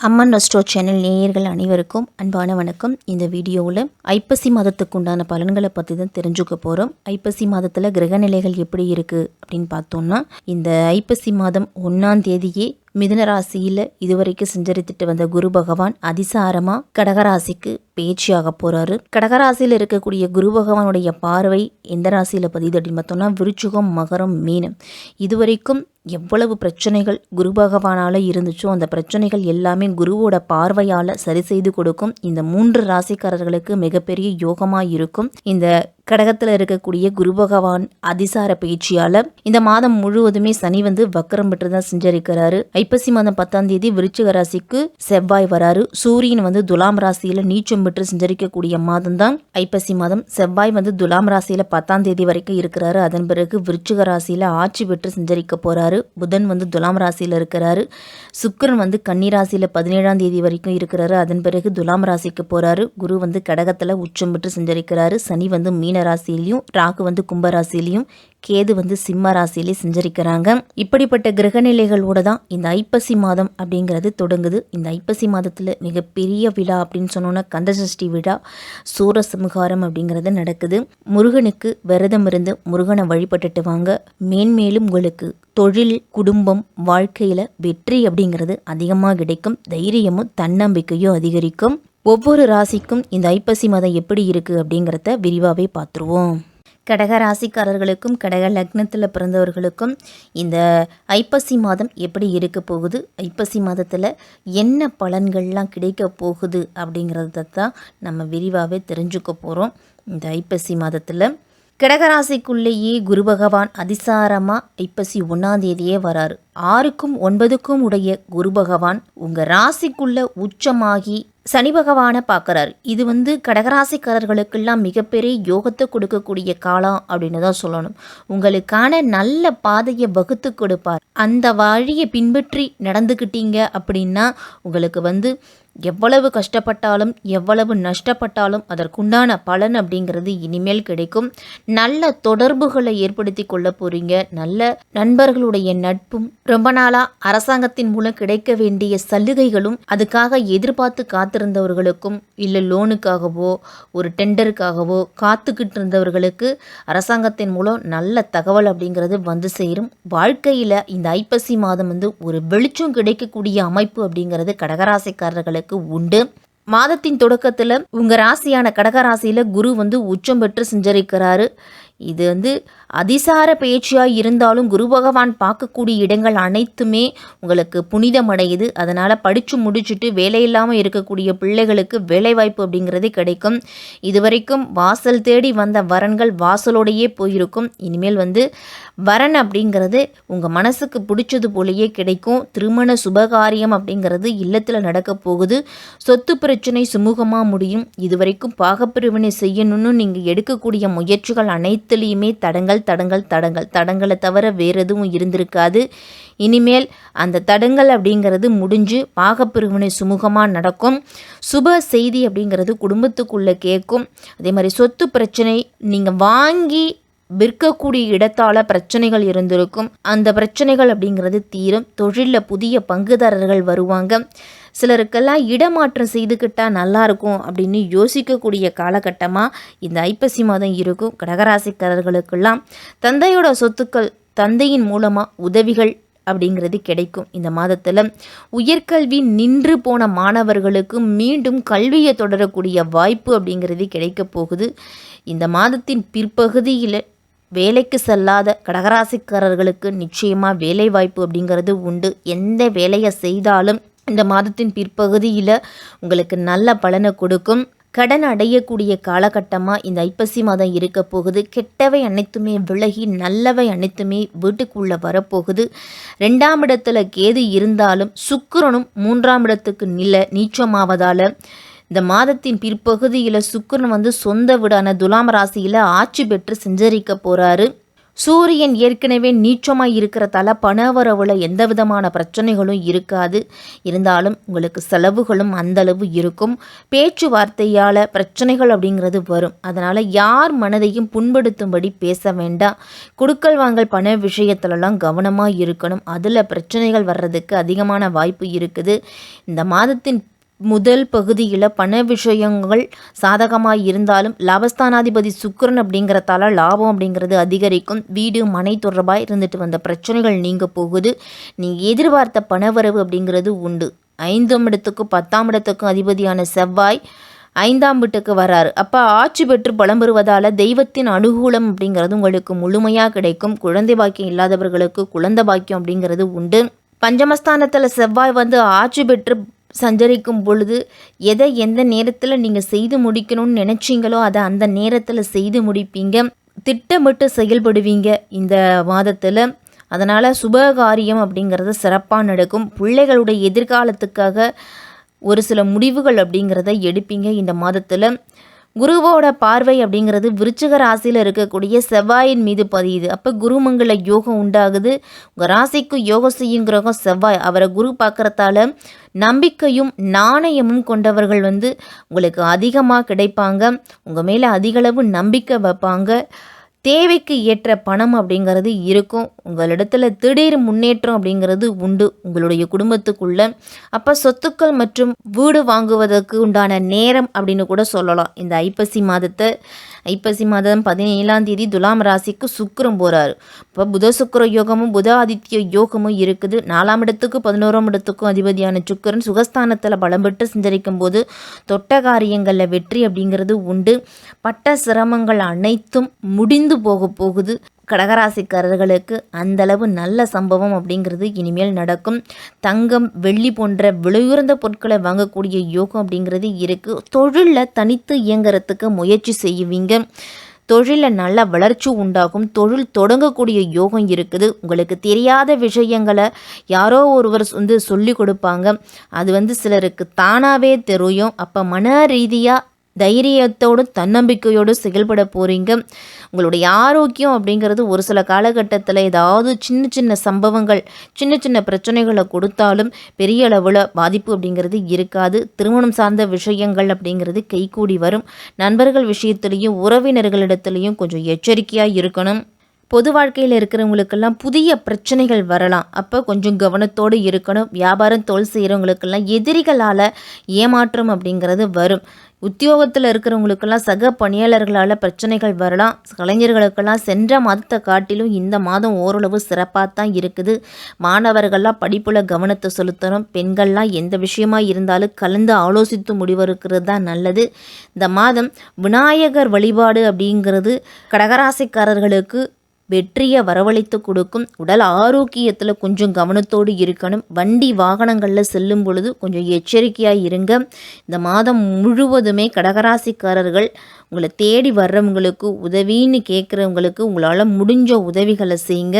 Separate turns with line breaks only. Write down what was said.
அம்மன் resto channel நேயர்கள் அனைவருக்கும் அன்பான வணக்கம். இந்த வீடியோவில் ஐப்பசி மாதத்துக்கு உண்டான பலன்களை பற்றி தான் தெரிஞ்சுக்க போகிறோம் ஐப்பசி மாதத்தில் கிரகநிலைகள் எப்படி இருக்குது அப்படின்னு பார்த்தோம்னா இந்த ஐப்பசி மாதம் ஒன்றாம் தேதியே மிதுன ராசியில் இதுவரைக்கும் சஞ்சரித்துட்டு வந்த குரு பகவான் அதிசாரமாக கடகராசிக்கு பேச்சியாக போகிறாரு கடகராசியில் இருக்கக்கூடிய குரு பகவானுடைய பார்வை எந்த ராசியில் பதியுது அப்படின்னு பார்த்தோம்னா விருச்சுகம் மகரம் மீனம். இதுவரைக்கும் எவ்வளவு பிரச்சனைகள் குரு பகவானால் இருந்துச்சோ அந்த பிரச்சனைகள் எல்லாமே குருவோட பார்வையால் சரி செய்து கொடுக்கும் இந்த மூன்று ராசிக்காரர்களுக்கு மிகப்பெரிய யோகமாக இருக்கும். இந்த கடகத்தில் இருக்கக்கூடிய குரு பகவான் அதிசார பயிற்சியால் இந்த மாதம் முழுவதுமே சனி வந்து வக்கரம் பெற்று தான் செஞ்சரிக்கிறாரு. ஐப்பசி மாதம் பத்தாம் தேதி விருச்சிக ராசிக்கு செவ்வாய் வராரு. சூரியன் வந்து துலாம் ராசியில் நீச்சம் பெற்று செஞ்சரிக்கக்கூடிய மாதம் தான் ஐப்பசி மாதம் செவ்வாய் வந்து துலாம் ராசியில் பத்தாம் தேதி வரைக்கும் இருக்கிறாரு. அதன் பிறகு விருச்சிக ராசியில் ஆட்சி பெற்று செஞ்சரிக்க போறாரு. புதன் வந்து துலாம் ராசியில் இருக்கிறாரு. சுக்கிரன் வந்து கன்னி ராசியில் பதினேழாம் தேதி வரைக்கும் இருக்கிறாரு. அதன் பிறகு துலாம் ராசிக்கு போறாரு. குரு வந்து கடகத்தில் உச்சம் பெற்று செஞ்சரிக்கிறாரு. சனி வந்து மீன ராசியிலையும் ராகு வந்து கும்பராசிலையும் கேது வந்து சிம்ம ராசியிலே செஞ்சரிக்கிறாங்க. இப்படிப்பட்ட கிரகநிலைகளோட தான் இந்த ஐப்பசி மாதம் அப்படிங்கிறது தொடங்குது. இந்த ஐப்பசி மாதத்தில் மிகப்பெரிய விழா அப்படின்னு சொன்னோன்னா கந்தசஷ்டி விழா சூரசம்ஹாரம் அப்படிங்கிறது நடக்குது. முருகனுக்கு விரதம் இருந்து முருகனை வழிபட்டுட்டு வாங்க. மேன்மேலும் உங்களுக்கு தொழில் குடும்பம் வாழ்க்கையில் வெற்றி அப்படிங்கிறது அதிகமாக கிடைக்கும். தைரியமும் தன்னம்பிக்கையும் அதிகரிக்கும். ஒவ்வொரு ராசிக்கும் இந்த ஐப்பசி மாதம் எப்படி இருக்குது அப்படிங்கிறத விரிவாகவே பார்த்துருவோம். கடக ராசிக்காரர்களுக்கும் கடக லக்னத்தில் பிறந்தவர்களுக்கும் இந்த ஐப்பசி மாதம் எப்படி இருக்க போகுது? ஐப்பசி மாதத்தில் என்ன பலன்கள்லாம் கிடைக்க போகுது அப்படிங்கிறத தான் நம்ம விரிவாகவே தெரிஞ்சுக்க போகிறோம் இந்த ஐப்பசி மாதத்தில் கடகராசிக்குள்ளேயே குரு பகவான் அதிசாரமாக ஐப்பசி ஒன்றாந்தேதியே வராரு. ஆறுக்கும் ஒன்பதுக்கும் உடைய குரு பகவான் உங்கள் ராசிக்குள்ளே உச்சமாகி சனி பகவானை பார்க்குறாரு. இது வந்து கடகராசிக்காரர்களுக்கெல்லாம் மிகப்பெரிய யோகத்தை கொடுக்கக்கூடிய காலம் அப்படின்னு தான் சொல்லணும். உங்களுக்கான நல்ல பாதையை வகுத்து கொடுப்பார். அந்த வழியை பின்பற்றி நடந்துக்கிட்டீங்க அப்படின்னா உங்களுக்கு வந்து எவ்வளவு கஷ்டப்பட்டாலும் எவ்வளவு நஷ்டப்பட்டாலும் அதற்குண்டான பலன் அப்படிங்கிறது இனிமேல் கிடைக்கும். நல்ல தொடர்புகளை ஏற்படுத்தி கொள்ள போறீங்க. நல்ல நண்பர்களுடைய நட்பும் ரொம்ப நாளாக அரசாங்கத்தின் மூலம் கிடைக்க வேண்டிய சலுகைகளும் அதுக்காக எதிர்பார்த்து காத்து காத்திருந்தவர்களுக்கும் இல்லை லோனுக்காகவோ ஒரு டெண்டருக்காகவோ காத்துக்கிட்டு இருந்தவர்களுக்கு அரசாங்கத்தின் மூலம் நல்ல தகவல் அப்படிங்கிறது வந்து சேரும். வாழ்க்கையில் இந்த ஐப்பசி மாதம் வந்து ஒரு வெளிச்சம் கிடைக்கக்கூடிய அமைப்பு அப்படிங்கிறது கடகராசிக்காரர்களுக்கு உண்டு. மாதத்தின் தொடக்கத்தில் உங்கள் ராசியான கடகராசியில் குரு வந்து உச்சம் பெற்று செஞ்சரிக்கிறாரு. இது வந்து அதிசார பேச்சியாக இருந்தாலும் குரு பகவான் பார்க்கக்கூடிய இடங்கள் அனைத்துமே உங்களுக்கு புனிதமடையுது. அதனால் படித்து முடிச்சுட்டு வேலை இல்லாமல் இருக்கக்கூடிய பிள்ளைகளுக்கு வேலைவாய்ப்பு அப்படிங்கிறது கிடைக்கும். இதுவரைக்கும் வாசல் தேடி வந்த வரன்கள் வாசலோடையே போயிருக்கும். இனிமேல் வந்து வரன் அப்படிங்கிறது உங்கள் மனசுக்கு பிடிச்சது போலயே கிடைக்கும். திருமண சுபகாரியம் அப்படிங்கிறது இல்லத்தில் நடக்க போகுது. சொத்து பிரச்சனை சுமூகமாக முடியும். இதுவரைக்கும் பாகப்பிரிவினை செய்யணும்னு நீங்கள் எடுக்கக்கூடிய முயற்சிகள் அனைத்துலேயுமே தடங்கள் தடங்கள் தடங்கள். தடங்களை தவிர வேறு எதுவும் இருந்திருக்காது. இனிமேல் அந்த தடங்கள் அப்படிங்கிறது முடிஞ்சு பாகப்பிரிவினை சுமூகமாக நடக்கும். சுப செய்தி அப்படிங்கிறது குடும்பத்துக்குள்ளே கேட்கும். அதே மாதிரி சொத்து பிரச்சனை நீங்கள் வாங்கி விற்கக்கூடிய இடத்தால் பிரச்சனைகள் இருந்திருக்கும். அந்த பிரச்சனைகள் அப்படிங்கிறது தீரும். தொழிலில் புதிய பங்குதாரர்கள் வருவாங்க. சிலருக்கெல்லாம் இடமாற்றம் செய்துக்கிட்டால் நல்லாயிருக்கும் அப்படின்னு யோசிக்கக்கூடிய காலகட்டமாக இந்த ஐப்பசி மாதம் இருக்கும். கடகராசிக்காரர்களுக்கெல்லாம் தந்தையோட சொத்துக்கள் தந்தையின் மூலமாக உதவிகள் அப்படிங்கிறது கிடைக்கும் இந்த மாதத்தில். உயர்கல்வி நின்று போன மாணவர்களுக்கு மீண்டும் கல்வியை தொடரக்கூடிய வாய்ப்பு அப்படிங்கிறது கிடைக்க போகுது. இந்த மாதத்தின் பிற்பகுதியில் வேலைக்கு செல்லாத கடகராசிக்காரர்களுக்கு நிச்சயமாக வேலை வாய்ப்பு அப்படிங்கிறது உண்டு. எந்த வேலையை செய்தாலும் இந்த மாதத்தின் பிற்பகுதியில் உங்களுக்கு நல்ல பலனை கொடுக்கும். கடன் அடையக்கூடிய காலகட்டமாக இந்த ஐப்பசி மாதம் இருக்க போகுது. கெட்டவை அனைத்துமே விலகி நல்லவை அனைத்துமே வீட்டுக்குள்ளே வரப்போகுது. ரெண்டாம் இடத்துல கேது இருந்தாலும் சுக்கரனும் மூன்றாம் இடத்துக்கு நில நீச்சமாவதால் இந்த மாதத்தின் பிற்பகுதியில் சுக்கரன் வந்து சொந்த வீடான துலாம் ராசியில் ஆட்சி பெற்று செஞ்சரிக்க போகிறாரு சூரியன் ஏற்கனவே நீச்சமாக இருக்கிறதால பணவரவில் எந்த விதமான பிரச்சனைகளும் இருக்காது. இருந்தாலும் உங்களுக்கு செலவுகளும் அந்தளவு இருக்கும். பேச்சுவார்த்தையால் பிரச்சனைகள் அப்படிங்கிறது வரும். அதனால் யார் மனதையும் புண்படுத்தும்படி பேச வேண்டாம். குடுக்கல் வாங்கல் பண விஷயத்துலலாம் கவனமாக இருக்கணும். அதில் பிரச்சனைகள் வர்றதுக்கு அதிகமான வாய்ப்பு இருக்குது. இந்த மாதத்தின் முதல் பகுதியில் பண விஷயங்கள் சாதகமாக இருந்தாலும் லாபஸ்தானாதிபதி சுக்கரன் அப்படிங்கிறதால லாபம் அப்படிங்கிறது அதிகரிக்கும். வீடு மனை தொடர்பாக இருந்துட்டு வந்த பிரச்சனைகள் நீங்க போகுது. நீங்கள் எதிர்பார்த்த பணவரவு அப்படிங்கிறது உண்டு. ஐந்தாம் இடத்துக்கும் பத்தாம் இடத்துக்கும் அதிபதியான செவ்வாய் ஐந்தாம் வீட்டுக்கு வராரு. அப்போ ஆட்சி பெற்று பலம் பெறுவதால் தெய்வத்தின் அனுகூலம் அப்படிங்கிறது உங்களுக்கு முழுமையாக கிடைக்கும். குழந்தை பாக்கியம் இல்லாதவர்களுக்கு குழந்தை பாக்கியம் அப்படிங்கிறது உண்டு. பஞ்சமஸ்தானத்தில் செவ்வாய் வந்து ஆட்சி பெற்று சஞ்சரிக்கும் பொழுது எதை எந்த நேரத்தில் நீங்கள் செய்து முடிக்கணும்னு நினச்சிங்களோ அதை அந்த நேரத்தில் செய்து முடிப்பீங்க. திட்டமிட்டு செயல்படுவீங்க இந்த மாதத்தில் அதனால் சுபகாரியம் அப்படிங்கிறது சிறப்பாக நடக்கும். பிள்ளைகளுடைய எதிர்காலத்துக்காக ஒரு சில முடிவுகள் அப்படிங்கிறத எடுப்பீங்க இந்த மாதத்தில். குருவோட பார்வை அப்படிங்கிறது விருச்சிக ராசியில் இருக்கக்கூடிய செவ்வாயின் மீது பதியுது. அப்போ குருமங்கள யோகம் உண்டாகுது. உங்கள் ராசிக்கு யோகம் செய்யும் கிரகம் செவ்வாய். அவரை குரு பார்க்குறதால நம்பிக்கையும் நாணயமும் கொண்டவர்கள் வந்து உங்களுக்கு அதிகமாக கிடைப்பாங்க. உங்கள் மேலே அதிகளவு நம்பிக்கை வைப்பாங்க. தேவைக்கு ஏற்ற பணம் அப்படிங்கிறது இருக்கும். உங்களிடத்தில் திடீர் முன்னேற்றம் அப்படிங்கிறது உண்டு. உங்களுடைய குடும்பத்துக்குள்ள அப்போ சொத்துக்கள் மற்றும் வீடு வாங்குவதற்கு உண்டான நேரம் அப்படின்னு கூட சொல்லலாம். இந்த ஐப்பசி மாதத்தை ஐப்பசி மாதம் பதினேழாம் தேதி துலாம் ராசிக்கு சுக்கரம் போகிறாரு இப்போ புத சுக்கர யோகமும் புத ஆதித்ய யோகமும் இருக்குது. நாலாம் இடத்துக்கு பதினோராம் இடத்துக்கும் அதிபதியான சுக்கரன் சுகஸ்தானத்தில் பலம் பெற்று சஞ்சரிக்கும் போது தொட்ட காரியங்களில் வெற்றி அப்படிங்கிறது உண்டு. பட்ட சிரமங்கள் அனைத்தும் முடிந்து போக போகுது. கடகராசிக்காரர்களுக்கு அந்தளவு நல்ல சம்பவம் அப்படிங்கிறது இனிமேல் நடக்கும். தங்கம் வெள்ளி போன்ற விலையுறந்த பொருட்களை வாங்கக்கூடிய யோகம் அப்படிங்கிறது இருக்குது தொழிலில் தனித்து இயங்குறதுக்கு முயற்சி செய்வீங்க. தொழிலில் நல்ல வளர்ச்சி உண்டாகும். தொழில் தொடங்கக்கூடிய யோகம் இருக்குது. உங்களுக்கு தெரியாத விஷயங்களை யாரோ ஒருவர் வந்து சொல்லி கொடுப்பாங்க. அது வந்து சிலருக்கு தானாகவே தெரியும். அப்போ மன ரீதியாக தைரியத்தோடு தன்னம்பிக்கையோடு செயல்பட போகிறீங்க உங்களுடைய ஆரோக்கியம் அப்படிங்கிறது ஒரு சில காலகட்டத்தில் ஏதாவது சின்ன சின்ன சம்பவங்கள் சின்ன சின்ன பிரச்சனைகளை கொடுத்தாலும் பெரிய அளவில் பாதிப்பு அப்படிங்கிறது இருக்காது. திருமணம் சார்ந்த விஷயங்கள் அப்படிங்கிறது கைகூடி வரும். நண்பர்கள் விஷயத்துலேயும் உறவினர்களிடத்துலையும் கொஞ்சம் எச்சரிக்கையாக இருக்கணும். பொது வாழ்க்கையில் இருக்கிறவங்களுக்கெல்லாம் புதிய பிரச்சனைகள் வரலாம். அப்போ கொஞ்சம் கவனத்தோடு இருக்கணும். வியாபாரம் தொழில் செய்கிறவங்களுக்கெல்லாம் எதிரிகளால் ஏமாற்றம் அப்படிங்கிறது வரும். உத்தியோகத்தில் இருக்கிறவங்களுக்கெல்லாம் சக பணியாளர்களால் பிரச்சனைகள் வரலாம். கலைஞர்களுக்கெல்லாம் சென்ற மாதத்தை காட்டிலும் இந்த மாதம் ஓரளவு சிறப்பாக தான் இருக்குது. மாணவர்கள்லாம் படிப்பில் கவனத்தை செலுத்தணும். பெண்கள்லாம் எந்த விஷயமா இருந்தாலும் கலந்து ஆலோசித்து முடிவெடுக்கிறது தான் நல்லது. இந்த மாதம் விநாயகர் வழிபாடு அப்படிங்கிறது கடகராசிக்காரர்களுக்கு வெற்றியை வரவழைத்து கொடுக்கும். உடல் ஆரோக்கியத்தில் கொஞ்சம் கவனத்தோடு இருக்கணும். வண்டி வாகனங்களில் செல்லும் பொழுது கொஞ்சம் எச்சரிக்கையாக இருங்க. இந்த மாதம் முழுவதுமே கடகராசிக்காரர்கள் உங்களை தேடி வர்றவங்களுக்கு உதவின்னு கேட்குறவங்களுக்கு உங்களால் முடிஞ்ச உதவிகளை செய்யுங்க.